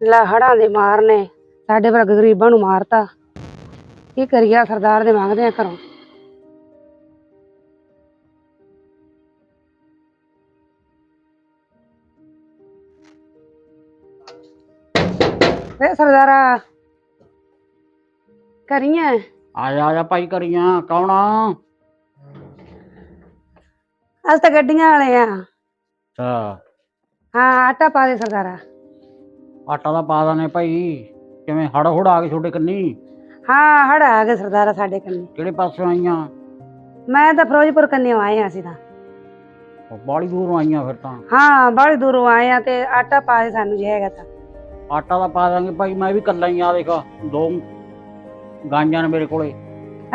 ਲੈ ਹੜਾਂ ਦੇ ਮਾਰ ਨੇ ਸਾਡੇ ਵਰਗੇ ਗਰੀਬਾਂ ਨੂੰ ਮਾਰਤਾ। ਕੀ ਕਰੀਏ ਸਰਦਾਰ ਦੇ ਮੰਗਦੇ ਆ ਘਰੋਂ। ਵੇ ਸਰਦਾਰਾ ਕਰੀਏ? ਆ ਜਾ ਆ ਜਾ ਭਾਈ ਕਰੀਆਂ ਕੌਣ ਆ? ਅੱਜ ਤਾਂ ਗੱਡੀਆਂ ਵਾਲੇ ਆ। ਅੱਛਾ। ਹਾਂ ਆਟਾ ਪਾ ਦੇ ਸਰਦਾਰਾ। ਆਟਾ ਦਾ ਪਾ ਦਾਨੇ ਭਾਈ ਕਿਵੇਂ ਹੜ ਹੁੜ ਆ ਗਏ ਛੋਟੇ ਕੰਨੀ? ਹਾਂ ਹੜ ਆ ਗਏ ਸਰਦਾਰਾ ਸਾਡੇ ਕੰਨੀ। ਕਿਹੜੇ ਪਾਸੋਂ ਆਈਆਂ? ਮੈਂ ਤਾਂ ਫਿਰੋਜ਼ਪੁਰ ਕੰਨਿਓ ਆਏ ਆ ਅਸੀਂ ਤਾਂ। ਉਹ ਬਾਲੀ ਦੂਰੋਂ ਆਈਆਂ ਫਿਰ ਤਾਂ। ਹਾਂ ਬੜੀ ਦੂਰੋਂ ਆਏ ਆ ਤੇ ਆਟਾ ਪਾ ਦੇ ਸਾਨੂੰ ਜੇ ਹੈਗਾ ਤਾਂ। ਆਟਾ ਦਾ ਪਾ ਦਾਂਗੇ ਭਾਈ ਮੈਂ ਵੀ ਕੱਲਾ ਹੀ ਆ ਦੇਖ ਦੋ ਗਾਂਜਾਂ ਨੇ ਮੇਰੇ ਕੋਲੇ।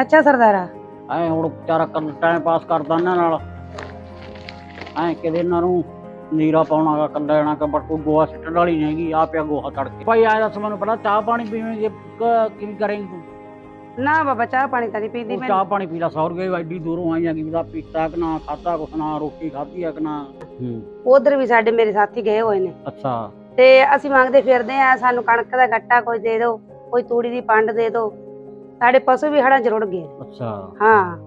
ਅੱਛਾ ਸਰਦਾਰਾ। ਐ ਹੁਣ ਵਿਚਾਰਾ ਕੱਲ ਟਾਈਮ ਪਾਸ ਕਰਦਾ ਇਹਨਾਂ ਨਾਲ। ਐ ਕਿਤੇ ਇਹਨਾਂ ਨੂੰ ਨੀਰਾ ਪਾਉਣਾਗਾ ਕੱਲਾ ਜਾਣਾ ਕਿ ਬਟ ਕੋਈ ਗੋਹਾ ਸਿੱਟਣ ਵਾਲੀ ਨਹੀਂ ਹੈਗੀ ਆ ਪਿਆ ਗੋਹਾ ਤੜਕੇ। ਭਾਈ ਆ ਦੱਸ ਮੈਨੂੰ ਪਹਿਲਾਂ ਚਾਹ ਪਾਣੀ ਪੀਵੇਂਗੇ ਕ- ਕਿਵੇਂ ਕਰੇਂਗੇ ਤੂੰ? ਨਾ ਬਾਬਾ ਚਾਹ ਪਾਣੀ ਤਾਂ ਨਹੀਂ ਪੀਂਦੀ ਮੈਂ। ਚਾਹ ਪਾਣੀ ਪੀ ਲਾ ਸੌ ਰੁਪਏ ਐਡੀ ਦੂਰੋਂ ਆਈਆਂ ਕਿ ਦਾ ਪੀਤਾ ਕਿ ਨਾ ਖਾਦਾ ਕੁਛ ਨਾ ਰੋਟੀ ਖਾਧੀ ਆ ਕਿ ਨਾ। ਹੂੰ। ਉਧਰ ਵੀ ਸਾਡੇ ਮੇਰੇ ਸਾਥੀ ਗਏ ਹੋਏ ਨੇ। ਅੱਛਾ। ਤੇ ਅਸੀਂ ਮੰਗਦੇ ਫਿਰਦੇ ਆ ਸਾਨੂੰ ਕਣਕ ਦਾ ਗੱਟਾ ਕੋਈ ਦੇ ਦਿਓ ਕੋਈ ਤੂੜੀ ਦੀ ਪੰਡ ਦੇ ਦਿਓ ਸਾਡੇ ਪਸ਼ੂ ਵੀ ਹੜਾਂ ਚ ਰੁੜ ਗਏ। ਅੱਛਾ। ਹਾਂ।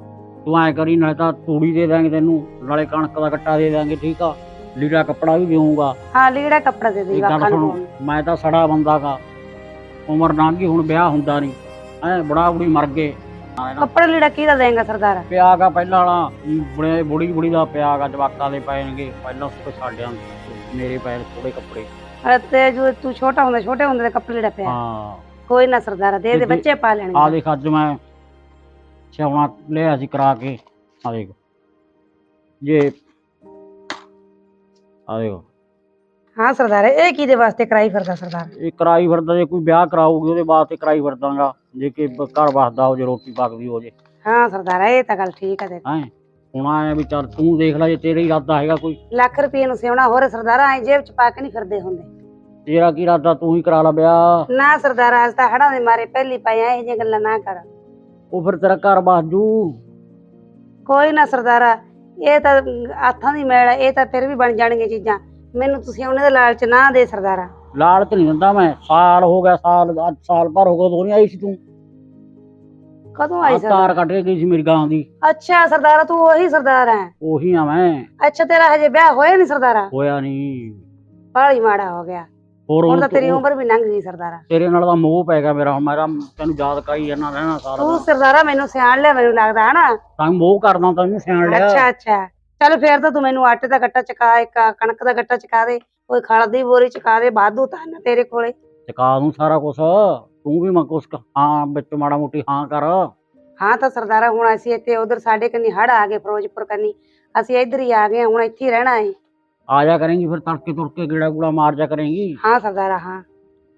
ਤੂੰ ਐ ਕਰੀ ਨਾਲੇ ਤਾਂ ਤੂੜੀ ਦੇ ਦਾਂਗੇ ਤੈਨੂੰ ਨਾਲੇ ਕਣਕ ਦਾ ਕੱਟਾ ਦੇ ਦਾਂਗੇ ਠੀਕ ਆ? ਲੀੜਾ ਕੱਪੜਾ ਵੀ ਦੇਵਾਂਗਾ ਹਾਂ ਲੀੜਾ ਕੱਪੜਾ ਦੇ ਦੇ ਗੱਲ ਵਾਖਾਂ ਨੂੰ। ਸੁਣ ਮੈਂ ਤਾਂ ਸੜਾ ਬੰਦਾ ਗਾ। ਉਮਰ ਲੰਘ ਗਈ ਹੁਣ ਵਿਆਹ ਹੁੰਦਾ ਨਹੀਂ ਐ ਬੜਾ ਬੁੜੀ ਮਰ ਗਏ। ਕੱਪੜਾ ਲੀੜਾ ਕਿਹਦਾ ਦੇਂਗਾ ਸਰਦਾਰ? ਪਿਆ ਗਾ ਪਹਿਲਾਂ ਵਾਲਾ। ਬੁੜੇ ਬੁੜੀ ਬੁੜੀ ਦਾ ਪਿਆ ਗਾ ਜਵਾਕਾਂ ਦੇ ਪੈਣਗੇ। ਪਹਿਲਾਂ ਉਸ ਸਾਡਿਆਂ ਦੇ। ਮੇਰੇ ਪੈਰ ਥੋੜੇ ਕੱਪੜੇ। ਤੇ ਜੋ ਤੂੰ ਛੋਟਾ ਹੁੰਦਾ ਛੋਟੇ ਹੁੰਦੇ ਦੇ ਕੱਪੜਾ ਲੀੜਾ ਪਿਆ। ਹਾਂ। ਕੋਈ ਨਾ ਸਰਦਾਰਾ ਦੇ ਦੇ ਤੇ- ਬੱਚੇ ਪਾ ਆ ਲੈਣਗੇ ਦੇਖ ਅੱਜ ਮੈਂ ਛਾਉਣਾ ਲਿਆ ਸੀ ਕਰਾ ਕੇ। ਆ ਦੇਖ। ਜੇ ਆ ਦੇਖੋ। ਹਾਂ ਸਰਦਾਰ ਇਹ ਕਿਹਦੇ ਵਾਸਤੇ ਕਰਾਈ ਫਿਰਦਾ ਸਰਦਾਰ? ਇਹ ਕਰਾਈ ਫਿਰਦਾ ਜੇ ਕੋਈ ਵਿਆਹ ਕਰਾਊਗੀ ਉਹਦੇ ਵਾਸਤੇ ਕਰਾਈ ਫਿਰਦਾਗਾ ਜੇ ਕਿ ਬ- ਘਰ ਵਸਦਾ ਹੋ ਜੇ ਰੋਟੀ ਪੱਕਦੀ ਹੋ ਜੇ ਹਾਂ ਸਰਦਾਰਾ ਇਹ ਤਾਂ ਗੱਲ ਠੀਕ ਹੈ ਹੈ? ਹੁਣ ਆਇਆ ਵੀ ਚੱਲ ਤੂੰ ਦੇਖ ਲੈ ਜੇ ਤੇਰਾ ਇਰਾਦਾ ਹੈਗਾ ਕੋਈ। ਲੱਖ ਰੁਪਏ ਨੂੰ ਸਿਉਣਾ ਹੋਰ ਸਰਦਾਰਾ ਐ ਜੇਬ ਚ ਪਾ ਕੇ ਨਹੀਂ ਫਿਰਦੇ ਹੁੰਦੇ। ਤੇਰਾ ਕੀ ਇਰਾਦਾ ਤੂੰ ਹੀ ਕਰਾ ਲਾ ਵਿਆਹ। ਨਾ ਸਰਦਾਰਾ ਅੱਜ ਤਾਂ ਹੜਾਂ ਦੇ ਮਾਰੇ ਪਹਿਲੀ ਪਾਇਆ ਇਹ ਜਿਹੀਆਂ ਗੱਲਾਂ ਨਾ ਕਰ। ਉਹ ਫਿਰ ਤੇਰਾ ਘਰ ਬਸ ਜੂ। ਕੋਈ ਨਾ ਸਰਦਾਰਾ ਇਹ ਤਾਂ ਹੱਥਾਂ ਦੀ ਮੈਲ ਹੈ ਇਹ ਤਾਂ ਫਿਰ ਵੀ ਬਣ ਜਾਣਗੀਆਂ ਚੀਜ਼ਾਂ। ਮੈਨੂੰ ਤੁਸੀਂ ਉਹਨਾਂ ਦੇ ਲਾਲਚ ਨਾ ਦੇ ਸਰਦਾਰਾ। ਲਾਲਚ ਨਹੀਂ ਦਿੰਦਾ ਮੈਂ। ਸਾਲ ਹੋ ਗਿਆ ਸਾਲ ਅੱਜ ਸਾਲ ਭਰ ਹੋ ਗਿਆ ਉਦੋਂ ਨਹੀਂ ਆਈ ਸੀ ਤੂੰ। ਕਦੋਂ ਆਈ ਆਹ ਸਰਦਾਰ? ਤਾਰ ਕੱਢ ਕੇ ਗਈ ਸੀ ਮੇਰੀ ਗਾਂ ਦੀ। ਅੱਛਾ ਸਰਦਾਰਾ ਤੂੰ ਉਹੀ ਸਰਦਾਰ ਹੈ। ਉਹੀ ਆ ਮੈਂ। ਅੱਛਾ ਤੇਰਾ ਹਜੇ ਵਿਆਹ ਹੋਇਆ ਨਹੀਂ ਸਰਦਾਰਾ? ਹੋਇਆ ਨਹੀਂ। ਬਾਹਲੀ ਮਾੜਾ ਹੋ ਗਿਆ। ਹੋਰ ਹੁਣ ਤਾਂ ਤੇਰੀ ਉਮਰ ਵੀ ਲੰਘ ਗਈ ਸਰਦਾਰਾ। ਤੇਰੇ ਨਾਲ ਤਾਂ ਮੋਹ ਪੈ ਗਿਆ ਮੇਰਾ ਹੁਣ ਮੇਰਾ ਤੈਨੂੰ ਯਾਦ ਕਰੀ ਜਾਣਾ ਰਹਿਣਾ ਸਾਰਾ ਤੂੰ ਸਰਦਾਰਾ ਮੈਨੂੰ ਸਿਆਣ ਲਿਆ ਮੈਨੂੰ ਲੱਗਦਾ ਹਨਾ? ਤਾਂ ਮੋਹ ਕਰਦਾ ਤੈਨੂੰ ਸਿਆਣ ਲਿਆ। ਅੱਛਾ ਅੱਛਾ। ਚੱਲ ਫੇਰ ਤਾਂ ਤੂੰ ਮੈਨੂੰ ਆਟੇ ਦਾ ਗੱਟਾ ਚਕਾ ਇੱਕ ਕਣਕ ਦਾ ਗੱਟਾ ਚਕਾ ਦੇ ਕੋਈ ਖਲ ਦੀ ਬੋਰੀ ਚਕਾ ਦੇ ਵਾਧੂ ਤਾਂ ਨਾ ਤੇਰੇ ਕੋਲੇ। ਚਕਾ ਦੂੰ ਸਾਰਾ ਕੁਝ ਤੂੰ ਵੀ ਮੈਂ ਕੁਛ ਹਾਂ ਵਿੱਚ ਮਾੜਾ ਮੋਟੀ ਹਾਂ ਕਰ। ਹਾਂ ਤਾਂ ਸਰਦਾਰਾ ਹੁਣ ਅਸੀਂ ਇੱਥੇ ਉਧਰ ਸਾਡੇ ਕੰਨੀ ਹੜ ਆ ਗਏ ਫਿਰੋਜ਼ਪੁਰ ਕੰਨੀ। ਅਸੀਂ ਇੱਧਰ ਹੀ ਆ ਗਏ ਹੁਣ ਇੱਥੇ ਹੀ ਰਹਿਣਾ ਹੈ ਆ ਜਾ ਕਰੇਂਗੀ ਫਿਰ ਤੜਕੇ ਤੁੜਕੇ ਗੇੜਾ ਗੂੜਾ ਮਾਰ ਜਾ ਕਰੇਂਗੀ। ਹਾਂ ਸਰਦਾਰਾ ਹਾਂ।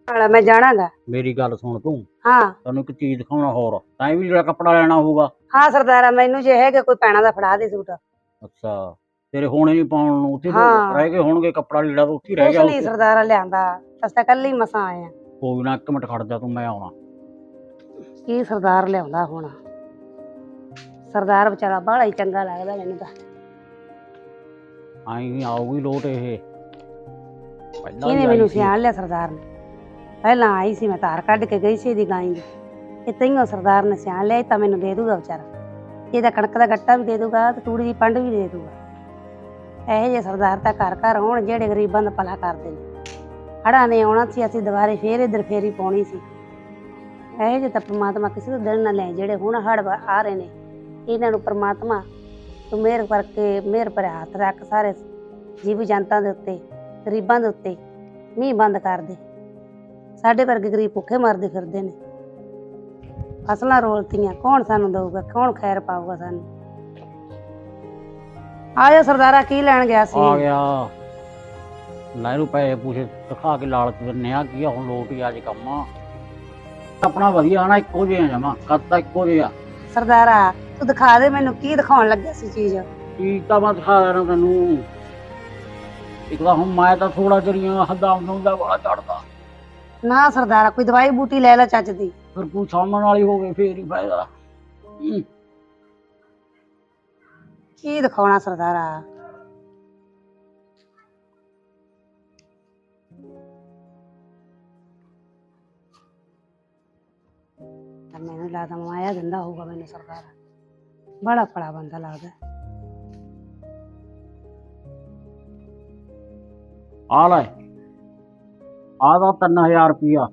ਹਾਲਾ ਮੈਂ ਜਾਣਾਗਾ ਮੇਰੀ ਗੱਲ ਸੁਣ ਤੂੰ। ਹਾਂ। ਤੈਨੂੰ ਇੱਕ ਚੀਜ਼ ਦਿਖਾਉਣਾ ਹੋਰ। ਤਾਂ ਵੀ ਜਿਹੜਾ ਕੱਪੜਾ ਲੈਣਾ ਹੋਊਗਾ। ਹਾਂ ਸਰਦਾਰਾ ਮੈਨੂੰ ਜੇ ਹੈਗਾ ਕੋਈ ਪੈਣਾ ਦਾ ਫੜਾ ਦੇ ਸੂਟ। ਅੱਛਾ। ਤੇਰੇ ਹੋਣੇ ਨਹੀਂ ਪਾਉਣ ਨੂੰ ਉੱਥੇ ਤਾਂ ਹਾਂ। ਰਹਿ ਗਏ ਹੋਣਗੇ ਕੱਪੜਾ ਲੀੜਾ ਤਾਂ ਉੱਥੇ ਹੀ ਰਹਿ ਕੁਛ ਗਿਆ ਨਹੀਂ ਉੱਥੇ। ਸਰਦਾਰਾ ਲਿਆਂਦਾ। ਅਸੀਂ ਤਾਂ ਕੱਲ ਹੀ ਮਸਾਂ ਆਏ ਆ। ਕੋਈ ਨਾ ਇੱਕ ਮਿੰਟ ਖੜ ਜਾ ਤੂੰ ਮੈਂ ਆਉਣਾ। ਕੀ ਸਰਦਾਰ ਲਿਆਉਂਦਾ ਹੁਣ? ਸਰਦਾਰ ਵਿਚਾਰਾ ਬਾਹਲਾ ਹੀ ਚੰਗਾ ਲੱਗਦਾ ਮੈਨੂੰ ਤਾਂ। ਆਈ ਆਊਗੀ ਲੋਟ ਇਹ। ਪਹਿਲਾਂ ਇਹਨੇ ਮੈਨੂੰ। ਸਿਆਣ ਲਿਆ ਸਰਦਾਰ ਨੇ। ਪਹਿਲਾਂ ਆਈ ਸੀ ਮੈਂ ਤਾਰ ਕੱਢ ਕੇ ਗਈ ਸੀ ਇਹਦੀ ਗਾਂ ਦੀ। ਇਹ ਤਈਓ ਸਰਦਾਰ ਨੇ ਸਿਆਣ ਲਿਆ ਇਹ ਤਾਂ ਮੈਨੂੰ ਦੇ ਦੂਗਾ ਵਿਚਾਰਾ। ਇਹਦਾ ਕਣਕ ਦਾ ਗੱਟਾ ਵੀ ਦੇ ਦੂਗਾ ਤੇ ਤੂੜੀ ਦੀ ਪੰਡ ਵੀ ਦੇ ਦੂਗਾ। ਇਹੋ ਜਿਹੇ ਸਰਦਾਰ ਤਾਂ ਘਰ ਘਰ ਹੋਣ ਜਿਹੜੇ ਗਰੀਬਾਂ ਦਾ ਭਲਾ ਕਰਦੇ ਨੇ। ਹੜਾਂ ਨੇ ਆਉਣਾ ਸੀ ਅਸੀਂ ਦੁਬਾਰੇ ਫੇਰ ਇਧਰ ਫੇਰੀ ਪਾਉਣੀ ਸੀ। ਇਹੋ ਜਿਹੇ ਤਾਂ ਪ੍ਰਮਾਤਮਾ ਕਿਸੇ ਤੋਂ ਦਿਨ ਨਾ ਲੈ ਜਿਹੜੇ ਹੁਣ ਹੜ ਆ ਰਹੇ ਨੇ ਇਹਨਾਂ ਨੂੰ ਪ੍ਰਮਾਤਮਾ ਤੂੰ ਮਿਹਰ ਕਰਕੇ ਮਿਹਰ ਭਰਿਆ ਹੱਥ ਰੱਖ ਸਾਰੇ ਜੀਵ ਜਨਤਾ ਦੇ ਉੱਤੇ ਗਰੀਬਾਂ ਦੇ ਉੱਤੇ ਮੀਂਹ ਬੰਦ ਕਰ ਦੇ। ਸਾਡੇ ਵਰਗੇ ਗਰੀਬ ਭੁੱਖੇ ਮਰਦੇ ਫਿਰਦੇ ਨੇ। ਫਸਲਾਂ ਰੋਲਤੀਆਂ ਕੌਣ ਸਾਨੂੰ ਦਊਗਾ? ਕੌਣ ਖੈਰ ਪਾਊਗਾ ਸਾਨੂੰ? ਆਇਆ ਸਰਦਾਰਾ ਕੀ ਲੈਣ ਗਿਆ ਸੀ? ਆ ਗਿਆ। ਲੈ ਨੂੰ ਪੈਸੇ ਪੂਛੇ ਦਿਖਾ ਕੇ ਲਾਲਚ ਦਿੰਨੇ ਆ ਕੀ ਆ ਹੁਣ ਲੋਟ ਹੀ ਅੱਜ ਕੰਮ। ਆਪਣਾ ਵਧੀਆ ਨਾ ਇੱਕੋ ਜਿਹਾ ਜਮਾ ਕੱਦ ਤਾਂ ਇੱਕੋ ਜਿਹਾ। ਸਰਦਾਰਾ ਤੂੰ ਦਿਖਾ ਦੇ ਮੈਨੂੰ ਕੀ ਦਿਖਾਉਣ ਲੱਗਿਆ ਸੀ ਚੀਜ਼। ਕੀ ਤਾਂ ਮੈਂ ਦਿਖਾ ਰਿਹਾ ਤੈਨੂੰ। ਇੱਕ ਵਾਰ ਹੁਣ ਮੈਂ ਤਾਂ ਥੋੜਾ ਜਰੀਆਂ ਹੱਦਾਂ ਨੂੰ ਦਾ ਚੜਦਾ ਨਾ ਸਰਦਾਰਾ ਕੋਈ ਦਵਾਈ ਬੂਟੀ ਲੈ ਲੈ ਚੱਜ ਦੀ। ਫਿਰ ਕੋਈ ਸਾਹਮਣ ਵਾਲੀ ਹੋਵੇ ਫੇਰ ਹੀ ਫਾਇਦਾ। ਕੀ ਦਿਖਾਉਣਾ ਸਰਦਾਰਾ? ਮੈਨੂੰ ਲੱਗਦਾ ਮਾਇਆ ਦਿੰਦਾ ਹੋਊਗਾ ਮੈਨੂੰ ਸਰਦਾਰਾ। ਬੜਾ ਭਲਾ ਬੰਦਾ ਲੱਗਦਾ ਆ ਲੈ। ਆ ਦਾ 3000 ਰੁਪਿਆ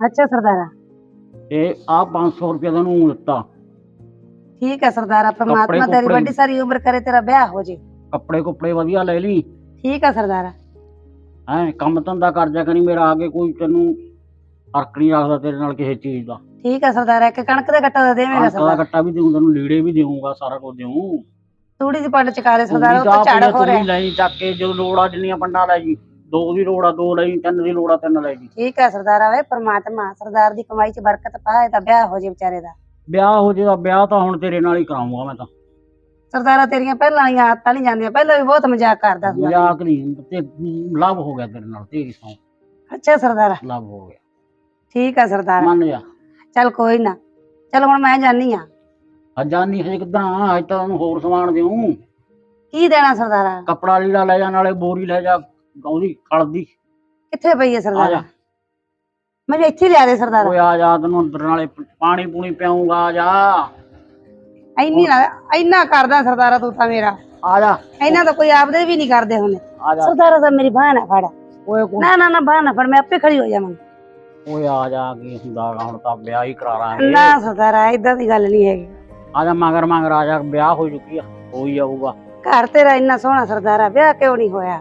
ਅੱਛਾ ਸਰਦਾਰਾ। ਤੇ ਆ 500 ਰੁਪਏ ਦਾ ਨੂੰ ਦਿੱਤਾ ਠੀਕ ਹੈ ਸਰਦਾਰਾ ਪਰਮਾਤਮਾ ਤੇਰੀ। ਵੱਡੀ ਸਾਰੀ ਉਮਰ ਕਰੇ ਤੇਰਾ ਵਿਆਹ ਹੋ ਜੇ। ਕੱਪੜੇ ਕੁੱਪੜੇ ਵਧੀਆ ਲੈ ਲਈ। ਠੀਕ ਹੈ ਸਰਦਾਰਾ। ਹੈ ਕੰਮ ਧੰਦਾ ਕਰ ਜਾ ਕਰੀ ਮੇਰਾ ਆਗੇ ਕੋਈ ਤੈਨੂੰ ਨਹੀਂ ਰੱਖਦਾ ਤੇਰੇ ਨਾਲ ਕਿਸੇ ਚੀਜ਼ ਦਾ। ਠੀਕ ਹੈ ਸਰਦਾਰਾ ਇੱਕ ਕਣਕ ਦਾ ਗੱਟਾ ਤਾਂ ਦੇਵੇਂਗਾ ਦਾ ਸਰਦਾਰਾ। ਕੱਟਾ ਵੀ ਦੇਊਂ ਤੈਨੂੰ ਲੀੜੇ ਵੀ ਦੇਊਂਗਾ ਸਾਰਾ ਕੁਝ ਦੇਊਂ। ਤੂੜੀ ਦੀ ਪੰਡ ਚਕਾ ਦੇ ਸਰਦਾਰਾ ਉਹ ਝਾੜ ਹੋ ਰਿਹਾ। ਤੂੰ ਲੈ ਜੀ ਚੱਕ ਕੇ ਜਦੋਂ ਲੋੜ ਆ ਜਿੰਨੀਆਂ ਪੰਡਾਂ ਲੈ ਜੀ ਦੋ ਦੀ ਲੋੜ ਆ ਦੋ ਲਈ ਤਿੰਨ ਦੀ ਲੋੜ ਆ ਤਿੰਨ ਲੈ ਜੀ। ਠੀਕ ਹੈ ਸਰਦਾਰਾ ਵੇ ਪਰਮਾਤਮਾ ਸਰਦਾਰ ਦੀ ਕਮਾਈ 'ਚ ਬਰਕਤ ਪਾਏ ਤਾਂ ਵਿਆਹ ਹੋ ਜੇ ਵਿਚਾਰੇ ਦਾ। ਵਿਆਹ ਹੋ ਜਾਏਗਾ ਵਿਆਹ ਤਾਂ ਹੁਣ ਤੇਰੇ ਨਾਲ ਹੀ ਕਰਾਉਂਗਾ ਮੈਂ ਤਾਂ। ਸਰਦਾਰਾ ਤੇਰੀਆਂ ਪਹਿਲਾਂ ਵਾਲੀਆਂ ਆਦਤਾਂ ਨਹੀਂ ਜਾਂਦੀਆਂ ਪਹਿਲਾਂ ਵੀ ਬਹੁਤ ਮਜ਼ਾਕ ਕਰਦਾ ਸੀ। ਮਜ਼ਾਕ ਨਹੀਂ ਤੇ ਲਵ ਹੋ ਗਿਆ ਤੇਰੇ ਨਾਲ ਤੇਰੀ ਸੌ। ਅੱਛਾ ਸਰਦਾਰਾ। ਲਵ ਹੋ ਗਿਆ। ਠੀਕ ਹੈ ਸਰਦਾਰਾ। ਮੰਨ ਜਾ। ਚੱਲ ਕੋਈ ਨਾ। ਚੱਲ ਹੁਣ ਮੈਂ ਜਾਨੀ ਆ ਅਜਾਨੀ ਹਜੇ ਕਿਦਾਂ? ਅੱਜ ਤਾਂ ਉਹਨੂੰ ਹੋਰ ਸਮਾਨ ਦਿਉ ਕੀ ਦੇਣਾ ਸਰਦਾਰਾ? ਕੱਪੜਾ ਲੀੜਾ ਲੈ ਜਾ ਨਾਲੇ ਬੋਰੀ ਲੈ ਜਾ ਉਹਦੀ ਖਲਦੀ ਕਿੱਥੇ ਪਈ ਹੈ ਆ ਸਰਦਾਰਾ? ਜਾ। ਮੈਨੂੰ ਇੱਥੇ ਹੀ ਲਿਆ ਦੇ ਸਰਦਾਰਾ। ਓਏ ਆ ਜਾ ਤੈਨੂੰ ਅੰਦਰ ਨਾਲੇ ਪਾਣੀ ਪੂਣੀ ਪਿਆਉਂਗਾ ਆ ਜਾ। ਇੰਨੀ ਨਾ ਇੰਨਾ ਕਰਦਾ ਸਰਦਾਰਾ ਤੂੰ ਤਾਂ ਮੇਰਾ। ਆ ਜਾ। ਇੰਨਾ ਤਾਂ ਕੋਈ ਆਪਦੇ ਵੀ ਨਹੀਂ ਕਰਦੇ ਹੁੰਦੇ ਆ ਜਾ। ਸਰਦਾਰਾ ਤਾਂ ਮੇਰੀ ਬਾਹ ਨਾ ਫੜ। ਓਏ ਨਾ ਨਾ ਨਾ ਬਾਹ ਨਾ ਫੜ ਮੈਂ ਆਪੇ ਖੜੀ ਹੋ ਜਾਵਾਂਗੀ। ਓਏ ਆ ਜਾ ਕੀ ਹੁੰਦਾ ਗਾ, ਹੁਣ ਤਾਂ ਵਿਆਹ ਹੀ ਕਰਾ ਲਾਂਗੇ। ਨਾ ਸਰਦਾਰਾ ਇਦਾਂ ਦੀ ਗੱਲ ਨਹੀਂ ਹੈਗੀ। ਆ ਜਾ ਮਗਰ ਮਗਰ ਆ ਜਾ ਵਿਆਹ ਹੋ ਚੁੱਕੀ ਆ ਹੋ ਹੀ ਜਾਊਗਾ। ਘਰ ਤੇਰਾ ਇੰਨਾ ਸੋਹਣਾ ਸਰਦਾਰਾ ਵਿਆਹ ਕਿਉਂ ਨਹੀਂ ਹੋਇਆ?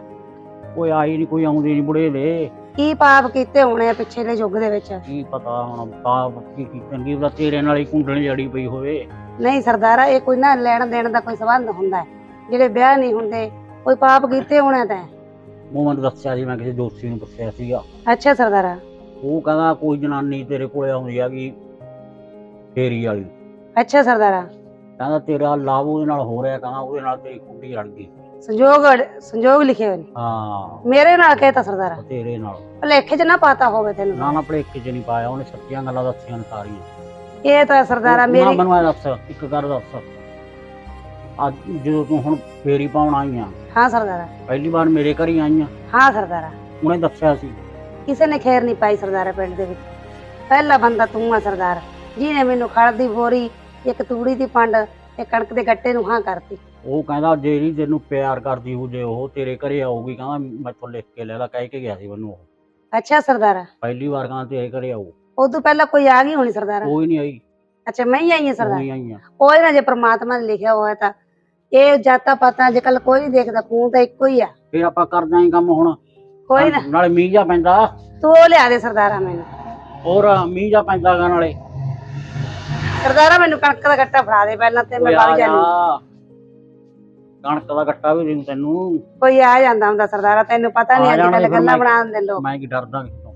ਓਏ ਆਈ ਨਹੀਂ ਕੋਈ ਆਉਂਦੀ ਨਹੀਂ ਬੁੜੇ ਦੇ। ਕੀ ਪਾਪ ਕੀਤੇ ਹੋਣੇ ਆ ਪਿਛਲੇ ਯੁੱਗ ਦੇ ਵਿੱਚ? ਕੀ ਪਤਾ ਹੁਣ ਪਾਪ ਕੀ ਕੀ ਚੰਗੀ ਬਲਾ ਤੇਰੇ ਨਾਲ ਹੀ ਕੁੰਡਲ ਜੜੀ ਪਈ ਹੋਵੇ। ਨਹੀਂ ਸਰਦਾਰਾ ਇਹ ਕੋਈ ਨਾ ਲੈਣ ਦੇਣ ਦਾ ਕੋਈ ਸੰਬੰਧ ਹੁੰਦਾ ਹੈ। ਜਿਹੜੇ ਵਿਆਹ ਨਹੀਂ ਹੁੰਦੇ ਕੋਈ ਪਾਪ ਕੀਤੇ ਹੋਣੇ ਤਾਂ? ਮੈਨੂੰ ਦੱਸਿਆ ਸੀ ਮੈਂ ਕਿਸੇ ਦੋਸਤੀ ਨੂੰ ਪੁੱਛਿਆ ਸੀਗਾ। ਅੱਛਾ ਸਰਦਾਰਾ। ਉਹ ਕਹਿੰਦਾ ਕੋਈ ਜਨਾਨੀ ਤੇਰੇ ਕੋਲੇ ਆਉਂਦੀ ਹੈਗੀ ਫੇਰੀ ਵਾਲੀ। ਅੱਛਾ ਸਰਦਾਰਾ। ਕਹਿੰਦਾ ਤੇਰਾ ਲਾਭ ਉਹਦੇ ਨਾਲ ਹੋ ਰਿਹਾ ਕਹਿੰਦਾ ਉਹਦੇ ਨਾਲ ਤੇਰੀ ਕੁੰਡੀ ਰਲ ਗਈ। ਸੰਜੋਗ ਸੰਜੋਗ ਲਿਖੇ ਹੋਏ ਨੇ। ਹਾਂ। ਮੇਰੇ ਨਾਲ ਕਹਿਤਾ ਸਰਦਾਰਾ। ਤੇਰੇ ਨਾਲ। ਭਲੇਖੇ 'ਚ ਨਾ ਪਾਤਾ ਹੋਵੇ ਤੈਨੂੰ। ਨਾ ਨਾ ਭਲੇਖੇ ਚ ਨਹੀਂ ਪਾਇਆ ਉਹਨੇ ਸੱਚੀਆਂ ਗੱਲਾਂ ਦੱਸੀਆਂ ਨੇ ਸਾਰੀਆਂ। ਇਹ ਤਾਂ ਸਰਦਾਰਾ ਨਾ ਮੇਰੀ ਮੈਨੂੰ ਇਹ ਦੱਸ ਇੱਕ ਗੱਲ ਦੱਸ। ਅੱਜ ਜਦੋਂ ਤੂੰ ਹੁਣ ਫੇਰੀ ਪਾਉਣ ਆਈ ਆ ਹਾਂ ਸਰਦਾਰਾ। ਪਹਿਲੀ ਵਾਰ ਮੇਰੇ ਘਰ ਹੀ ਆਈ ਆ। ਹਾਂ ਸਰਦਾਰਾ। ਉਹਨੇ ਦੱਸਿਆ ਸੀ। ਕਿਸੇ ਨੇ ਖੈਰ ਨਹੀਂ ਪਾਈ ਸਰਦਾਰਾ ਪਿੰਡ ਦੇ ਵਿੱਚ। ਪਹਿਲਾ ਬੰਦਾ ਤੂੰ ਆ ਸਰਦਾਰ ਜਿਹਨੇ ਮੈਨੂੰ ਖੜ ਦੀ ਬੋਰੀ ਇੱਕ ਤੂੜੀ ਦੀ ਪੰਡ ਤੇ ਕਣਕ ਦੇ ਗੱਟੇ ਨੂੰ ਹਾਂ ਕਰਤੀ। ਉਹ ਕਹਿੰਦਾ ਜਿਹੜੀ ਤੈਨੂੰ ਪਿਆਰ ਕਰਦੀ ਹੋ ਜੇ ਉਹ ਤੇਰੇ ਘਰੇ ਆਊਗੀ ਕਹਿੰਦਾ ਮੈਥੋਂ ਲਿਖ ਕੇ ਲੈ ਲਾ ਕਹਿ ਕੇ ਗਿਆ ਸੀ ਮੈਨੂੰ ਉਹ। ਅੱਛਾ ਸਰਦਾਰਾ। ਪਹਿਲੀ ਵਾਰ ਕਹਿੰਦਾ ਤੇਰੇ ਘਰੇ ਆਊ। ਉਦੋਂ ਪਹਿਲਾਂ ਕੋਈ ਆ ਗਈ ਹੋਣੀ ਸਰਦਾਰਾ? ਕੋਈ ਨਹੀਂ ਆਈ। ਅੱਛਾ ਮੈਂ ਹੀ ਆਈ ਹਾਂ ਸਰਦਾਰ। ਹੀ ਆਈ ਆ ਕੋਈ ਨਾ ਜੇ ਪ੍ਰਮਾਤਮਾ ਨੇ ਲਿਖਿਆ ਹੋਇਆ ਤਾਂ ਇਹ ਜਾਤਾਂ ਪਾਤਾਂ ਅੱਜ ਕੱਲ ਕੋਈ ਨਹੀਂ ਦੇਖਦਾ ਖੂਨ ਤਾਂ ਇੱਕੋ ਹੀ ਆ। ਫੇਰ ਆਪਾਂ ਕਰ ਜਾਈਂ ਕੰਮ ਹੁਣ। ਕੋਈ ਨਾ। ਨਾਲੇ ਮੀਂਹ ਜਾ ਪੈਂਦਾ। ਤੂੰ ਉਹ ਲਿਆ ਦੇ ਸਰਦਾਰਾ ਮੈਨੂੰ। ਹੋਰ ਮੀਂਹ ਜਾ ਪੈਂਦਾ ਗਾ ਨਾਲੇ। ਸਰਦਾਰਾ ਮੈਨੂੰ ਕਣਕ ਦਾ ਗੱਟਾ ਫੜਾ ਦੇ ਪਹਿਲਾਂ ਤੇ ਮੈਂ ਜਾ ਜਾਣੀ। ਕਣਕ ਦਾ ਗੱਟਾ ਵੀ ਦੇਉਂ ਤੈਨੂੰ। ਕੋਈ ਆ ਜਾਂਦਾ ਹੁੰਦਾ ਸਰਦਾਰਾ ਤੈਨੂੰ ਪਤਾ ਨਹੀਂ ਅੱਜ ਕੱਲ ਗੱਲਾਂ ਮੈਂ- ਬਣਾਉਣ ਦੇ ਲੋਕ। ਮੈਂ ਕੀ ਡਰਦਾ ਕਿਸੇ ਤੋਂ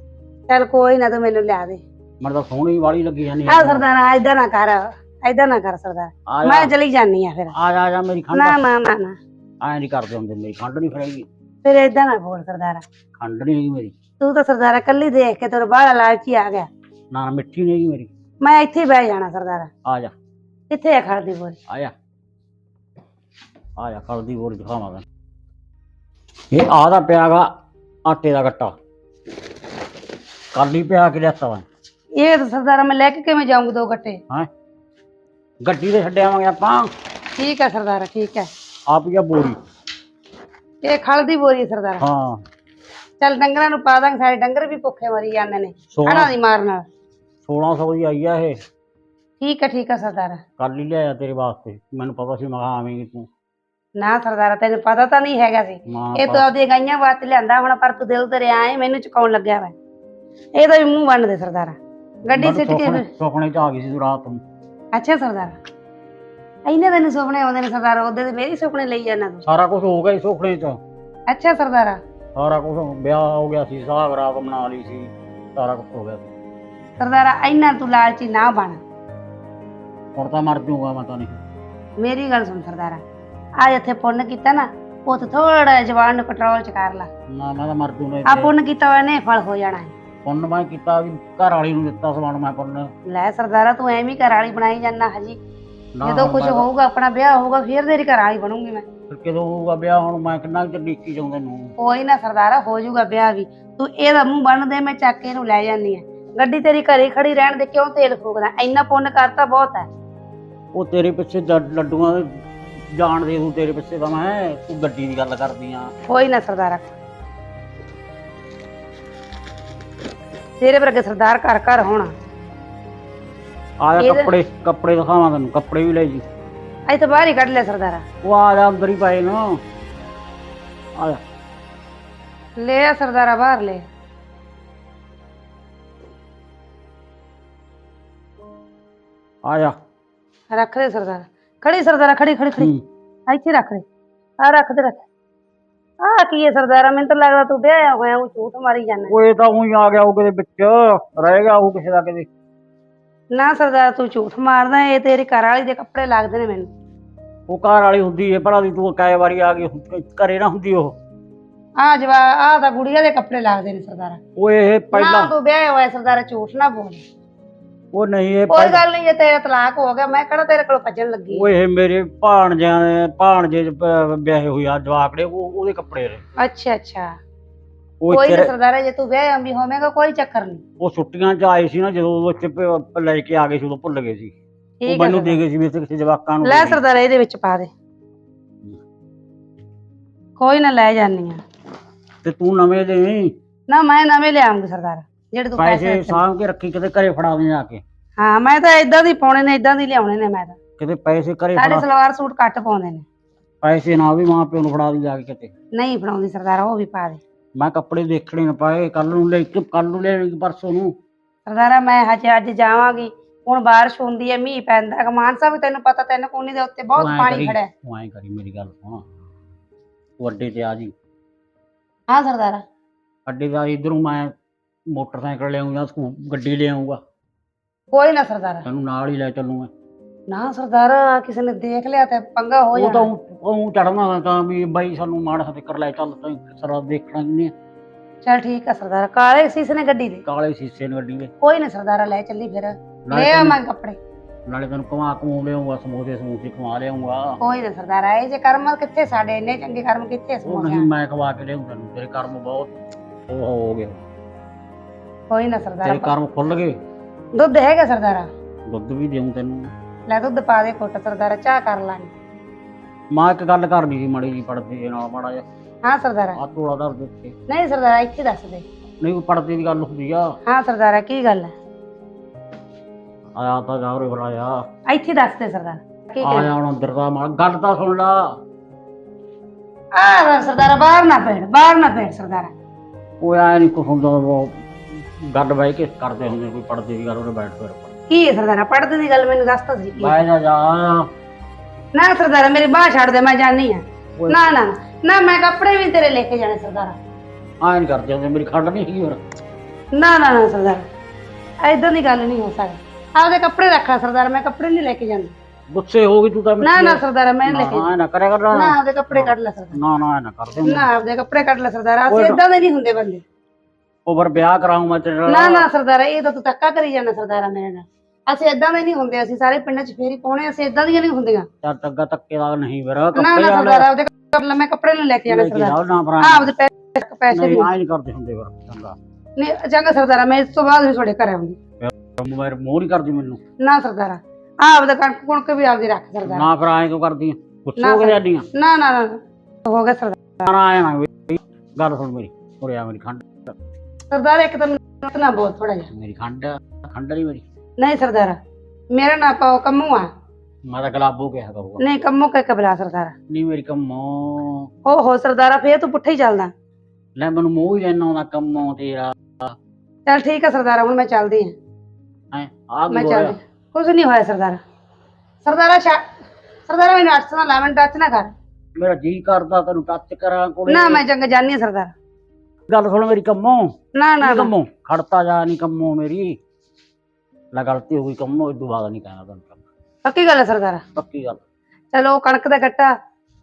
ਚੱਲ ਕੋਈ ਨਾ ਤੂੰ ਮੈਨੂੰ ਲਿਆ ਦੇ। ਮੈਨੂੰ ਤਾਂ ਸੋਹਣੀ ਵਾਲੀ ਲੱਗੀ ਜਾਂਦੀ ਆ। ਸਰਦਾਰਾ ਏਦਾਂ ਨਾ ਕਰ ਏਦਾਂ ਨਾ ਕਰ ਸਰਦਾਰ। ਮੈਂ ਚਲੀ ਜਾਨੀ ਆ ਫਿਰ। ਆ ਜਾ ਆ ਜਾ ਮੇਰੀ ਖੰਡ। ਨਾ ਨਾ ਨਾ ਨਾ। ਐ ਨਹੀਂ ਕਰਦੇ ਹੁੰਦੇ ਮੇਰੀ ਖੰਡ ਨਹੀਂ ਫੜੇਗੀ। ਫਿਰ ਏਦਾਂ ਨਾ ਬੋਲ ਸਰਦਾਰਾ। ਖੰਡ ਨਹੀਂ ਹੈਗੀ ਮੇਰੀ। ਤੂੰ ਤਾਂ ਸਰਦਾਰਾ ਕੱਲੀ ਦੇਖ ਕੇ ਤੇਰਾ ਬਾਹਲਾ ਲਾਲਚੀ ਆ ਗਿਆ। ਨਾ ਨਾ ਮਿੱਠੀ ਨਹੀਂ ਹੈਗੀ ਮੇਰੀ। ਮੈਂ ਇੱਥੇ ਹੀ ਬਹਿ ਜਾਣਾ ਸਰਦਾਰਾ। ਆ ਜਾ। ਕਿੱਥੇ ਆ ਖੜਦੀ ਬੋਲ ਆ ਜਾ। ਆ ਜਾ ਖਲਦੀ ਹੋਰ ਦਿਖਾਵਾਂ ਤੈਨੂੰ ਇਹ ਆ ਦਾ ਪਿਆਗਾ ਆਟੇ ਦਾ ਗੱਟਾ। ਕੱਲ ਪਿਆ ਕੇ ਲਿਆਤਾ ਵਾ। ਇਹ ਤਾਂ ਸਰਦਾਰਾ ਮੈਂ ਲੈ ਕੇ ਕਿਵੇਂ ਜਾਊਂਗੀ ਦੋ ਗੱਟੇ? ਹਾਂ? ਗੱਡੀ ਤੇ ਛੱਡਿਆਵਾਂਗੇ ਆਪਾਂ। ਠੀਕ ਹੈ ਸਰਦਾਰਾ ਠੀਕ ਹੈ ਆਪ ਹੀ ਆ ਬੋਰੀ। ਇਹ ਖਲ ਦੀ ਬੋਰੀ ਸਰਦਾਰਾ। ਹਾਂ। ਚੱਲ ਡੰਗਰਾਂ ਨੂੰ ਪਾ ਦਾਂਗੇ ਸਾਡੇ ਡੰਗਰ ਵੀ ਭੁੱਖੇ ਮਰੀ ਜਾਂਦੇ ਨੇ ਸੋਲਾਂ ਦੀ ਮਾਰ ਨਾਲ। 1600 ਦੀ ਆਈ ਆ ਇਹ। ਠੀਕ ਹੈ ਠੀਕ ਹੈ ਸਰਦਾਰਾ। ਕੱਲ ਹੀ ਲਿਆਇਆ ਤੇਰੇ ਵਾਸਤੇ। ਮੈਨੂੰ ਪਤਾ ਸੀ ਮੈਂ ਕਿਹਾ ਆਵੇਂਗੀ ਤੂੰ। ਨਾ ਸਰਦਾਰਾ ਤੈਨੂੰ ਪਤਾ ਤਾਂ ਨਹੀਂ ਹੈਗਾ ਸੀ। ਮਾਂ ਇਹ ਤੂੰ ਆਪਦੀਆਂ ਗਾਈਆਂ ਵਾਸਤੇ ਲਿਆਂਦਾ ਹੁਣ ਪਰ ਤੂੰ ਦਿਲ ਤੇ ਰਿਆ ਏ ਮੈਨੂੰ ਚੁਕਾਉਣ ਲੱਗਿਆ ਵਾ। ਇਹਦਾ ਵੀ ਮੂੰਹ ਬੰਨ ਦੇ ਸਰਦਾਰਾ। ਗੱਡੀ ਸਿੱਟ ਕੇ ਫਿਰ- ਸੁਪਨੇ ਚ ਆ ਗਈ ਸੀ ਤੂੰ ਰਾਤ ਨੂੰ। ਅੱਛਾ ਸਰਦਾਰਾ। ਇੰਨੇ ਤੈਨੂੰ ਸੁਪਨੇ ਆਉਂਦੇ ਨੇ ਸਰਦਾਰਾ ਉਹਦੇ ਤੇ ਮੇਰੀ ਸੁਪਨੇ ਲਈ ਜਾਂਦਾ ਤੂੰ। ਸਾਰਾ ਕੁਝ ਹੋ ਗਿਆ ਸੀ ਸੁਪਨੇ ਚ। ਅੱਛਾ ਸਰਦਾਰਾ। ਸਾਰਾ ਕੁਝ ਵਿਆਹ ਹੋ ਗਿਆ ਸੀ ਸਾਗ ਰਾਤ ਬਣਾ ਲਈ ਸੀ ਸਾਰਾ ਕੁਝ ਹੋ ਗਿਆ ਸੀ। ਸਰਦਾਰਾ ਇੰਨਾ ਤੂੰ ਲਾਲਚੀ ਨਾ ਬਣ। ਹੁਣ ਤਾਂ ਮਰ ਜਾਊਗਾ ਮੈਂ ਤਾਂ ਨਹੀਂ ਮੇਰੀ ਗੱਲ ਸੁਣ ਸਰਦਾਰਾ। ਆ ਜਿੱਥੇ ਪੁੰਨ ਕੀਤਾ ਨਾ ਉੱਥੇ ਥੋੜਾ ਜਵਾਨ ਨੂੰ ਕੰਟਰੋਲ ਚ ਕਰ ਲਾ। ਨਾ ਮੈਂ ਤਾਂ ਮਰ ਜੂਗਾ ਆ ਪੁੰਨ ਕੀਤਾ ਹੋਇਆ ਨੇ ਫਲ ਹੋ ਜਾਣਾ। ਹੈ ਪੁੰਨ ਮੈਂ ਕੀਤਾ ਵੀ ਘਰ ਵਾਲੀ ਨੂੰ ਦਿੱਤਾ ਸਮਾਨ ਮੈਂ ਪੁੰਨ। ਲੈ ਸਰਦਾਰਾ ਤੂੰ ਐਵੇਂ ਹੀ ਘਰ ਵਾਲੀ ਬਣਾਈ ਜਾਂਦਾ ਹਜੀ। ਨਾ ਜਦੋਂ ਹੁਣ ਕੁਝ ਮੈਂ- ਹੋਊਗਾ ਆਪਣਾ ਵਿਆਹ ਹੋਊਗਾ ਫਿਰ ਤੇਰੀ ਘਰ ਵਾਲੀ ਬਣੂੰਗੀ ਮੈਂ। ਫਿਰ ਕਦੋਂ ਹੋਊਗਾ ਵਿਆਹ? ਹੁਣ ਮੈਂ ਕਿੰਨਾ ਕੁ ਚਿਰ ਡੀਕੀ ਜਾਉਂਦਾ ਨੂੰ ਕੋਈ ਨਾ ਸਰਦਾਰਾ ਹੋ ਜਾਊਗਾ ਵਿਆਹ ਵੀ। ਤੂੰ ਇਹਦਾ ਮੂੰਹ ਬੰਨ ਦੇ ਮੈਂ ਚੱਕ ਕੇ ਇਹਨੂੰ ਲੈ ਜਾਨੀ ਆ ਗੱਡੀ ਤੇਰੀ ਘਰੇ ਖੜੀ ਰਹਿਣ ਦੇ ਕਿਉਂ ਤੇਲ ਫੂਕਦਾ? ਇੰਨਾ ਪੁੰਨ ਕਰਤਾ ਬਹੁਤ ਹੈ। ਉਹ ਤੇਰੇ ਪਿੱਛੇ ਲੱਡੂਆਂ ਦੇ ਜਾਣ ਦੇ ਤੂੰ ਤੇਰੇ ਪਿੱਛੇ ਤਾਂ ਮੈਂ ਤੂੰ ਗੱਡੀ ਦੀ ਗੱਲ ਕਰਦੀ ਆ। ਕੋਈ ਨਾ ਸਰਦਾਰਾ। ਤੇਰੇ ਵਰਗੇ ਸਰਦਾਰ ਘਰ ਘਰ ਹੋਣਾ। ਆ ਜਾ ਇਹਦੇ- ਕੱਪੜੇ ਕੱਪੜੇ ਦਿਖਾਵਾਂ ਤੈਨੂੰ ਕੱਪੜੇ ਵੀ ਲੈ ਜੀ। ਅੱਜ ਤਾਂ ਬਾਹਰ ਹੀ ਕੱਢ ਲੈ ਸਰਦਾਰਾ। ਉਹ ਆ ਜਾ ਅੰਦਰ ਹੀ ਪਏ ਨਾ। ਆ ਜਾ। ਲੈ ਆ ਸਰਦਾਰਾ ਬਾਹਰ ਲੈ। ਆ ਜਾ। ਰੱਖ ਦੇ ਸਰਦਾਰਾ। ਖੜੀ ਸਰਦਾਰਾ ਖੜੀ ਖੜੀ ਖੜੀ। ਹੂੰ। ਇੱਥੇ ਰੱਖ ਦੇ। ਆ ਰੱਖ ਦੇ ਰੱਖ ਆ ਕੀ ਹੈ ਸਰਦਾਰਾ? ਮੈਨੂੰ ਤਾਂ ਲੱਗਦਾ ਤੂੰ ਵਿਆਹਿਆ ਹੋਇਆ ਉਹ ਝੂਠ ਮਾਰੀ ਜਾਂਦਾ। ਉਹ ਇਹ ਤਾਂ ਉਹੀ ਆ ਗਿਆ ਉਹ ਕਿਤੇ ਵਿੱਚ। ਰਹਿ ਗਿਆ ਉਹ ਕਿਸੇ ਦਾ ਕਿਤੇ। ਨਾ ਸਰਦਾਰਾ ਤੂੰ ਝੂਠ ਮਾਰਦਾ ਇਹ ਤੇਰੀ ਘਰ ਵਾਲੀ ਦੇ ਕੱਪੜੇ ਲੱਗਦੇ ਨੇ ਮੈਨੂੰ। ਉਹ ਘਰ ਵਾਲੀ ਹੁੰਦੀ ਏ ਭਰਾ ਦੀ ਤੂੰ ਕਾਏ ਵਾਰੀ ਆ ਗਈ ਘਰੇ ਨਾ ਹੁੰਦੀ ਉਹ। ਆ ਜਵਾ ਆ ਤਾਂ ਗੁੜੀਆ ਦੇ ਕੱਪੜੇ ਲੱਗਦੇ ਨੇ ਸਰਦਾਰਾ। ਉਹ ਇਹ ਨਾ ਪਹਿਲਾਂ ਤੂੰ ਵਿਆਹਿਆ ਹੋਇਆ ਸਰਦਾਰਾ ਝੂਠ ਨਾ ਬੋਲ। ਉਹ ਨਹੀਂ ਇਹ ਕੋਈ ਪਹਿਲਾਂ ਗੱਲ ਨਹੀਂ ਜੇ ਤੇਰਾ ਤਲਾਕ ਹੋ ਗਿਆ ਮੈਂ ਕਿਹੜਾ ਤੇਰੇ ਕੋਲ ਭੱਜਣ ਲੱਗੀ ਉਹ ਇਹ ਮੇਰੇ ਭਾਣਜਿਆਂ ਦੇ ਭਾਣਜੇ ਪ- ਵਿਆਹੇ ਹੋਏ ਆ ਜਵਾਕੜੇ ਉਹ ਉਹਦੇ ਕੱਪੜੇ ਨੇ। ਅੱਛਾ ਅੱਛਾ। ਉਹ ਕੋਈ ਸਰਦਾਰਾ ਜੇ ਤੂੰ ਵਿਆਹਿਆ ਵੀ ਹੋਵੇਂਗਾ ਕੋਈ ਚੱਕਰ ਨਹੀਂ। ਉਹ ਛੁੱਟੀਆਂ ਚ ਆਏ ਸੀ ਨਾ ਜਦੋਂ ਉਹ ਇੱਥੇ ਪ- ਲੈ ਕੇ ਆ ਗਏ ਸੀ ਉਦੋਂ ਭੁੱਲ ਗਏ ਸੀ। ਉਹ ਠੀਕ ਮੈਨੂੰ ਦੇ। ਗਏ ਸੀ ਵੀ ਇੱਥੇ ਕਿਸੇ ਜਵਾਕਾਂ ਨੂੰ ਲੈ ਦੇ ਦੇ। ਸਰਦਾਰਾ ਇਹਦੇ ਵਿੱਚ ਪਾ ਦੇ। ਕੋਈ ਨਾ ਲੈ ਜਾਨੀ ਆ। ਤੇ ਤੂੰ ਨਵੇਂ ਦੇਵੀਂ ਨਾ ਮੈਂ ਨਵੇਂ ਲਿਆਉਂਗੀ ਸਰਦਾਰਾ ਜਿਹੜੇ ਤੂੰ ਪੈਸੇ ਪੈਸੇ ਦਿੱਤੇ। ਸਾਂਭ ਕੇ ਰੱਖੀ ਕਿਤੇ ਘਰੇ ਫੜਾ ਦੇ ਜਾ ਕੇ। ਹਾਂ ਮੈਂ ਤਾਂ ਇਦਾਂ ਦੀ ਪਾਉਣੇ ਨੇ ਇਦਾਂ ਦੀ ਲਿਆਉਣੇ ਨੇ ਮੈਂ ਤਾਂ। ਕਿਤੇ ਪੈਸੇ ਘਰੇ ਸਾਡੇ ਫੜਾ। ਸਲਵਾਰ ਸੂਟ ਘੱਟ ਪਾਉਂਦੇ ਨੇ। ਪੈਸੇ ਨਾ ਵੀ ਮਾਂ ਪਿਓ ਨੂੰ ਫੜਾ ਦੀ ਜਾ ਕੇ ਕਿਤੇ। ਨਹੀਂ ਫੜਾਉਂਦੀ ਸਰਦਾਰਾ ਉਹ ਵੀ ਪਾ ਦੇ। ਮੈਂ ਕੱਪੜੇ ਦੇਖਣੇ ਨਾ ਪਾਏ ਕੱਲ ਨੂੰ ਲੈ ਕੇ ਕੱਲ ਨੂੰ ਲੈ ਪਰਸੋਂ ਨੂੰ। ਸਰਦਾਰਾ ਮੈਂ ਹਜੇ ਅੱਜ ਜਾਵਾਂਗੀ। ਹੁਣ ਬਾਰਿਸ਼ ਹੁੰਦੀ ਹੈ ਮੀਂਹ ਪੈਂਦਾ ਕਮਾਨ ਸਾਹਿਬ ਤੈਨੂੰ ਪਤਾ ਤੈਨੂੰ ਕੋਨੀ ਦੇ ਉੱਤੇ ਬਹੁਤ ਤੂੰ ਐਂ ਪਾਣੀ ਕਰੀ, ਖੜਾ ਹੈ ਤੂੰ ਐਂ ਕਰੀ ਮੇਰੀ ਗੱਲ ਸੁਣ। ਤੂੰ ਅੱਡੇ ਤੇ ਆ ਜੀ। ਹਾਂ ਸਰਦਾਰਾ। ਅੱਡੇ ਦਾ ਇਧਰੋਂ ਮੈਂ ਮੋਟਰਸਾਈਕਲ ਲਿਆਉਂਗਾ ਸਕੂ ਗੱਡੀ ਲਿਆਉਂਗਾ। ਕੋਈ ਨਾ ਸਰਦਾਰਾ। ਤੈਨੂੰ ਨਾਲ ਹੀ ਲੈ ਚੱਲੂ ਮੈਂ ਨਾ ਸਰਦਾਰਾ ਕਿਸੇ ਨੇ ਦੇਖ ਲਿਆ ਤੇ ਪੰਗਾ ਹੋ ਉਹ ਤਾਂ ਜਾਣਾ। ਉਹ ਚੜਨਾ ਤਾਂ ਵੀ ਬਾਈ ਸਾਨੂੰ ਮਾੜਾ ਹੱਥ ਕਰ ਲੈ ਚੱਲ ਤਾਂ ਸਰਾ ਦੇਖਣਾ ਨਹੀਂ ਚਲ ਠੀਕ ਹੈ ਸਰਦਾਰਾ ਕਾਲੇ ਸੀਸ ਨੇ ਗੱਡੀ ਦੇ। ਕਾਲੇ ਸੀਸੇ ਨੇ ਗੱਡੀ ਦੇ। ਕੋਈ ਨਾ ਸਰਦਾਰਾ ਲੈ ਚੱਲੀ ਫਿਰ। ਨਾਲੇ ਲੈ ਆ ਤੈਨੂੰ- ਮੈਂ ਕੱਪੜੇ। ਨਾਲੇ ਤੈਨੂੰ ਘੁਮਾ ਘਮੂ ਲਿਆਉਂਗਾ ਸਮੋਸੇ ਸਮੂਸੇ ਖਵਾ ਲਿਆਉਂਗਾ। ਕੋਈ ਨਾ ਸਰਦਾਰਾ ਇਹ ਜੇ ਕਰਮ ਕਿੱਥੇ ਸਾਡੇ ਇੰਨੇ ਚੰਗੇ ਕਰਮ ਕਿੱਥੇ ਉਹ ਸਮੋਸਿਆਂ? ਨਹੀਂ ਮੈਂ ਖਵਾ ਕੇ ਲਿਆਉਂ ਤੈਨੂੰ ਤੇਰੇ ਕਰਮ ਬਹੁਤ ਉਹ ਹੋ ਗਏ। ਕੋਈ ਨਾ ਤੇਰੇ ਸਰਦਾਰਾ ਕਰਮ ਖੁੱਲ ਗਏ। ਦੁੱਧ ਹੈਗਾ ਸਰਦਾਰਾ? ਦੁੱਧ ਵੀ ਦੇਉਂ ਤੈਨੂੰ। ਲੈ ਦੁੱਧ ਪਾ ਦੇ ਘੁੱਟ ਸਰਦਾਰਾ ਚਾਹ ਕਰ ਲਾਂਗੇ। ਮਾਂ ਇੱਕ ਗੱਲ ਕਰਨੀ ਸੀ ਮਾੜੀ ਜੀ ਪੜਦੇ ਦੇ ਨਾਲ ਮਾੜਾ ਜਿਹਾ। ਹਾਂ ਸਰਦਾਰਾ। ਆ ਤੋੜਾ ਦਰ ਦਿੱਤੇ ਨਹੀਂ ਸਰਦਾਰਾ ਇੱਥੇ ਦੱਸ ਦੇ। ਨਹੀਂ ਕੋਈ ਪੜਦੇ ਦੀ ਗੱਲ ਹੁੰਦੀ ਆ। ਹਾਂ ਸਰਦਾਰਾ ਕੀ ਗੱਲ ਹੈ ਆਇਆ ਤਾਂ ਜਾ ਰੇ ਬਰਾਇਆ ਇੱਥੇ ਦੱਸ ਦੇ ਸਰਦਾਰਾ ਕੀ ਆ ਗੱਲ ਜਾ ਹੁਣ ਅੰਦਰ ਦਾ ਮਾਂ ਗੱਲ ਤਾਂ ਸੁਣ ਲਾ। ਆ ਸਰਦਾਰਾ ਬਾਹਰ ਨਾ ਪੇੜ ਬਾਹਰ ਨਾ ਪੇੜ ਸਰਦਾਰਾ। ਉਹ ਆਇਆ ਨਹੀਂ ਕੁਛ ਹੁੰਦਾ ਉਹ ਗੱਲ ਬਹਿ ਕੇ ਕਰਦੇ ਹੁੰਦੇ ਕੋਈ ਪੜਦੇ ਦੀ ਗੱਲ ਉਹਨੇ ਬੈਠ ਫਿਰ ਕੀ ਹੈ ਸਰਦਾਰਾ ਪੜਦੇ ਦੀ ਗੱਲ ਮੈਨੂੰ ਦੱਸ ਤਾਂ ਸੀ ਕੀ ਹੈ। ਬਹਿ ਜਾ ਜਾ ਨਾ ਸਰਦਾਰਾ ਮੇਰੀ ਬਾਹ ਛੱਡ ਦੇ ਮੈਂ ਜਾਣੀ ਆ ਓਏ। ਨਾ ਨਾ ਨਾ ਮੈਂ ਕੱਪੜੇ ਵੀ ਤੇਰੇ ਲੈ ਕੇ ਜਾਣੇ ਸਰਦਾਰਾ। ਆਇਆ ਨਹੀਂ ਕਰਦੇ ਹੁੰਦੇ ਮੇਰੀ ਖੰਡ ਨਹੀਂ ਹੈਗੀ ਹੋਰ। ਨਾ ਨਾ ਨਾ ਸਰਦਾਰਾ ਐਦਾਂ ਦੀ ਗੱਲ ਨਹੀਂ ਹੋ ਸਕਦੀ। ਆਪਦੇ ਕੱਪੜੇ ਰੱਖਾ ਸਰਦਾਰਾ ਮੈਂ ਕੱਪੜੇ ਨਹੀਂ ਲੈ ਕੇ ਜਾਂਦੀ। ਗੁੱਸੇ ਹੋ ਗਈ ਤੂੰ ਤਾਂ ਨਾ ਨਾ ਸਰਦਾਰਾ ਮੈਂ ਨੀ ਲੈ ਕੇ ਨਾ ਨਾ ਕਰਿਆ ਕਰ ਨਾ। ਨਾ ਆਪਦੇ ਕੱਪੜੇ ਕੱਢ ਲੈ ਸਰਦਾਰਾ। ਨਾ ਨਾ ਨਾ ਕਰਦੇ ਹੁੰਦੇ ਨਾ ਆਪਦੇ ਕੱਪੜੇ ਕੱਢ ਲੈ ਸਰਦਾਰਾ। ਅਸੀਂ ਦੇ ਨਹੀਂ ਹੁੰਦੇ ਬੰਦੇ। ਉਹ ਫਿਰ ਵਿਆਹ ਕਰਾਉਂ ਮੈਂ ਤੇਰੇ ਨਾ ਨਾ ਸਰਦਾਰਾ ਇਹ ਤਾਂ ਤੂੰ ਧੱਕਾ ਕਰੀ ਜਾਂਦਾ ਸਰਦਾਰਾ ਮੇਰੇ ਨਾਲ ਅਸੀਂ ਇਦਾਂ ਦੇ ਨਹੀਂ ਹੁੰਦੇ ਅਸੀਂ ਸਾਰੇ ਪਿੰਡਾਂ 'ਚ ਫੇਰੀ ਪਾਉਣੇ ਅਸੀਂ ਇਦਾਂ ਦੀਆਂ ਨਹੀਂ ਹੁੰਦੀਆਂ। ਚੱਲ ਟੱਗਾ ਧੱਕੇ ਦਾ ਨਹੀਂ ਫਿਰ। ਨਾ ਕੱਪੜੇ ਨਾ ਵਾਲੇ ਸਰਦਾਰਾ ਆਪਦੇ ਕੱਪੜੇ ਲੈ ਮੈਂ ਕੱਪੜੇ ਲੈ ਕੇ ਜਾਣੇ ਸਰਦਾਰਾ। ਜਾਓ ਨਾ ਭਰਾ। ਪੈਸੇ ਪੈਸੇ ਨਹੀਂ ਵੀ। ਆਏ ਨਹੀਂ ਕਰਦੇ ਹੁੰਦੇ ਫਿਰ ਚੰਗਾ। ਨਹੀਂ ਚੰਗਾ ਸਰਦਾਰਾ ਮੈਂ ਇਸ ਤੋਂ ਬਾਅਦ ਵੀ ਤੁਹਾਡੇ ਘਰ ਆਉਂਗੀ। ਮੇਰੇ ਮੋਹ ਨਹੀਂ ਕਰਦੀ ਮੈਨੂੰ। ਨਾ ਸਰਦਾਰਾ ਆ ਆਪਦਾ ਕਣਕ ਕੁਣਕ ਵੀ ਆਪਦੀ ਰੱਖ ਸਰਦਾਰਾ। ਨਾ ਫਿਰ ਆਏ ਕਿਉਂ ਕਰਦੀ ਆ? ਗੁੱਸੇ ਹੋ ਕੇ ਫਿਰ- ਜਾਂਦੀ ਆ ਨਾ ਨਾ ਨਾ। ਹੋ ਗਿਆ ਸਰਦਾਰ। ਨਾ ਆਇਆ ਨਾ ਵੀ ਗੱਲ ਸੁਣ ਮੇਰੀ। ਉਰੇ ਆ ਮੇਰੀ ਖੰਡ। ਸਰਦਾਰ ਇੱਕ ਤਾਂ ਮੈਨੂੰ ਨਾ ਬੋਲ ਥੋੜਾ ਜਿਹਾ। ਮੇਰੀ ਖੰਡ ਖੰਡ ਨਹੀਂ ਮੇਰੀ। ਨਹੀਂ ਸਰਦਾਰਾ ਮੇਰਾ ਨਾ ਪਾਓ ਕੰਮੂ ਆ। ਮੈਂ ਤਾਂ ਗਲਾਬੋ ਕਿਹਾ ਕਰੂਗਾ। ਨਹੀਂ ਕੰਮੂ ਕਹਿ ਕੇ ਬੁਲਾ ਸਰਦਾਰਾ। ਨਹੀਂ ਮੇਰੀ ਕੰਮੋ। ਹੋ ਹੋ ਸਰਦਾਰਾ ਫੇਰ ਤੂੰ ਪੁੱਠਾ ਹੀ ਚੱਲਦਾ। ਲੈ ਮੈਨੂੰ ਮੋਹ ਹੀ ਲੈਣਾ ਉਹਦਾ ਕੰਮੋ ਤੇਰਾ। ਚੱਲ ਠੀਕ ਹੈ ਸਰਦਾਰਾ ਹੁਣ ਮੈਂ ਚੱਲਦੀ ਹਾਂ ਹੈ ਆ ਮੈਂ ਕੀ ਚੱਲਦੀ। ਹੋਇਆ ਕੁਝ ਨਹੀਂ ਹੋਇਆ ਸਰਦਾਰਾ। ਸਰਦਾਰਾ ਛਾ ਸਰਦਾਰਾ ਮੈਨੂੰ ਅੱਠ ਨਾ ਲਾਵਣ ਟੱਚ ਨਾ ਕਰ। ਮੇਰਾ ਜੀ ਕਰਦਾ ਤੈਨੂੰ ਟੱਚ ਕਰਾਂ ਕੋਲੇ। ਨਾ ਮੈਂ ਜੰਗ ਜਾਨੀ ਸਰਦਾਰਾ। ਗੱਲ ਸੁਣ ਮੇਰੀ ਕੰਮੋ। ਨਾ ਨਾ ਨਾ। ਕੰਮੋ। ਖੜਤਾ ਜਾ ਨਹੀਂ ਕੰਮੋ ਮੇਰੀ। ਲੈ ਗਲਤੀ ਹੋ ਗਈ ਕੰਮੋ ਇਦੋਂ ਬਾਅਦ ਨਹੀਂ ਕਹਿਣਾ ਤੈਨੂੰ ਪੱਕੀ ਗੱਲ ਹੈ ਸਰਦਾਰਾ? ਪੱਕੀ ਗੱਲ। ਚਲੋ ਕਣਕ ਦਾ ਗੱਟਾ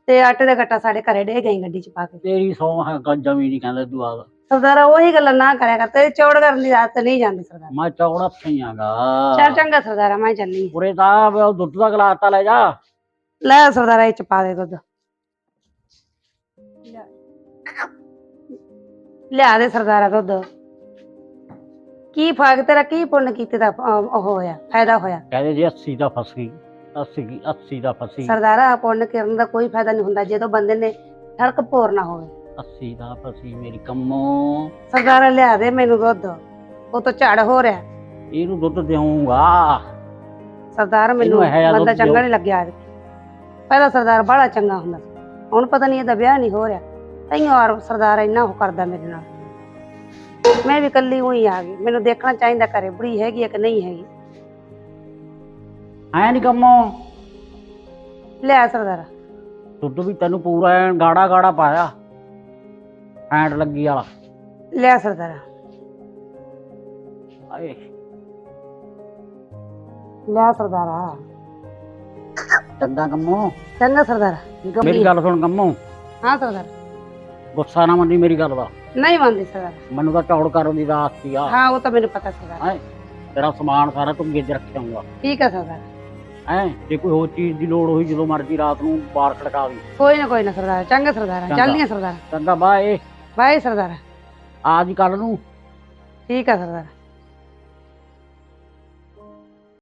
ਤੇ ਆਟੇ ਦਾ ਗੱਟਾ ਸਾਡੇ ਘਰੇ ਡੇ ਗਈ ਗੱਡੀ ਚ ਪਾ ਕੇ। ਤੇਰੀ ਸੌ ਹੈ ਗੱਜਾਂ ਵੀ ਨਹੀਂ ਕਹਿੰਦਾ ਇਦੋਂ ਬਾਅਦ। ਸਰਦਾਰਾ ਉਹੀ ਗੱਲਾਂ ਨਾ ਕਰਿਆ ਕਰ ਤੇ ਚੌੜ ਕਰਨ ਦੀ ਆਦਤ ਨਹੀਂ ਜਾਂਦੀ ਸਰਦਾਰਾ। ਮੈਂ ਚੌੜਾ ਪਈਆਂਗਾ ਚੱਲ ਚੰਗਾ ਸਰਦਾਰਾ ਮੈਂ ਚੱਲੀ। ਉਰੇ ਉਹ ਦੁੱਧ ਦਾ ਗਲਾਸ ਤਾਂ ਲੈ ਜਾ। ਲੈ ਸਰਦਾਰਾ ਇਹ ਚ ਪਾ ਦੇ ਦੁੱਧ। ਲਿਆ ਦੇ ਸਰਦਾਰਾ ਦੁੱਧ। ਕੀ ਫਾਇਦਾ ਤੇਰਾ ਕੀ ਪੁੰਨ ਕੀਤੇ ਦਾ ਅਹ, ਉਹ ਹੋਇਆ ਫਾਇਦਾ ਹੋਇਆ? ਕਹਿੰਦੇ ਜੀ 80 ਦਾ ਫਸ ਗਈ 80 ਕੀ 80 ਦਾ ਫਸੀ ਸਰਦਾਰਾ ਪੁੰਨ ਕਰਨ ਦਾ ਕੋਈ ਫਾਇਦਾ ਨਹੀਂ ਹੁੰਦਾ ਜਦੋਂ ਬੰਦੇ ਨੇ ਸੜਕ ਭੋਰ ਨਾ ਹੋਵੇ। 80 ਦਾ ਫਸੀ ਮੇਰੀ ਕੰਮੋ। ਸਰਦਾਰਾ ਲਿਆ ਦੇ ਮੈਨੂੰ ਦੁੱਧ ਉਹ ਤਾਂ ਝੜ ਹੋ ਰਿਹਾ। ਇਹਨੂੰ ਦੁੱਧ ਦੇਵਾਂਗਾ ਸਰਦਾਰ ਮੈਨੂੰ ਇਹਨੂੰ ਇਹੋ ਜਿਹਾ ਬੰਦਾ ਦੁੱਧ ਚੰਗਾ ਦਿਓ। ਨਹੀਂ ਲੱਗਿਆ। ਅੱਜ ਪਹਿਲਾਂ ਸਰਦਾਰ ਬੜਾ ਚੰਗਾ ਹੁੰਦਾ ਸੀ ਹੁਣ ਪਤਾ ਨਹੀਂ ਇਹਦਾ ਵਿਆਹ ਨਹੀਂ ਹੋ ਰਿਹਾ। ਤੈਨੂੰ ਔਰ ਸਰਦਾਰ ਇੰਨਾ ਉਹ ਕਰਦਾ ਮੇਰੇ ਨਾਲ। ਮੈਂ ਵੀ ਇਕੱਲੀ ਹੋਈ ਆ ਗਈ। ਮੈਨੂੰ ਦੇਖਣਾ ਚਾਹੀਦਾ ਘਰੇ ਬੁੜੀ ਹੈਗੀ ਹੈ ਕਿ ਨਹੀਂ ਹੈਗੀ। ਐ ਨਹੀਂ ਕੰਮੋ ਲਿਆ ਸਰਦਾਰਾ। ਦੁੱਧ ਵੀ ਤੈਨੂੰ ਪੂਰਾ ਐਨ ਗਾੜਾ ਗਾੜਾ ਪਾਇਆ। ਹੈਂਡ ਲੱਗੀ ਵਾਲਾ। ਲਿਆ ਸਰਦਾਰਾ। ਆਏ। ਲਿਆ ਸਰਦਾਰਾ। ਚੰਗਾ ਕੰਮੋ। ਚੰਗਾ ਸਰਦਾਰਾ। ਮੇਰੀ ਗੱਲ ਸੁਣ ਕੰਮੋ। ਹਾਂ ਸਰਦਾਰ। ਗੁੱਸਾ ਨਾ ਮੰਨੀ ਮੇਰੀ ਗੱਲ ਦਾ। ਨਹੀਂ ਮੰਨਦੀ ਸਰਦਾਰ ਮੈਨੂੰ ਤਾਂ ਚੌੜ ਕਰਨ ਦੀ ਰਾਤ ਸੀ ਆ। ਹਾਂ ਉਹ ਤਾਂ ਮੈਨੂੰ ਪਤਾ ਸਰਦਾਰ ਹੈਂ? ਤੇਰਾ ਸਮਾਨ ਸਾਰਾ ਤੂੰ ਗਿੱਜ ਰੱਖਿਆ ਹੋਊਗਾ। ਠੀਕ ਹੈ ਸਰਦਾਰ ਹੈ? ਜੇ ਕੋਈ ਹੋਰ ਚੀਜ਼ ਦੀ ਲੋੜ ਹੋਈ ਜਦੋਂ ਮਰਜ਼ੀ ਰਾਤ ਨੂੰ ਬਾਹਰ ਖੜਕਾਵੀ ਕੋਈ ਨਾ ਕੋਈ ਨਾ ਸਰਦਾਰ। ਚੰਗਾ ਸਰਦਾਰ। ਚੰਗਾ। ਚੱਲਦੀਆਂ ਸਰਦਾਰ। ਚੰਗਾ ਬਾਏ। ਬਾਏ ਸਰਦਾਰ। ਆਜ ਕੱਲ ਨੂੰ। ਠੀਕ ਹੈ ਸਰਦਾਰ।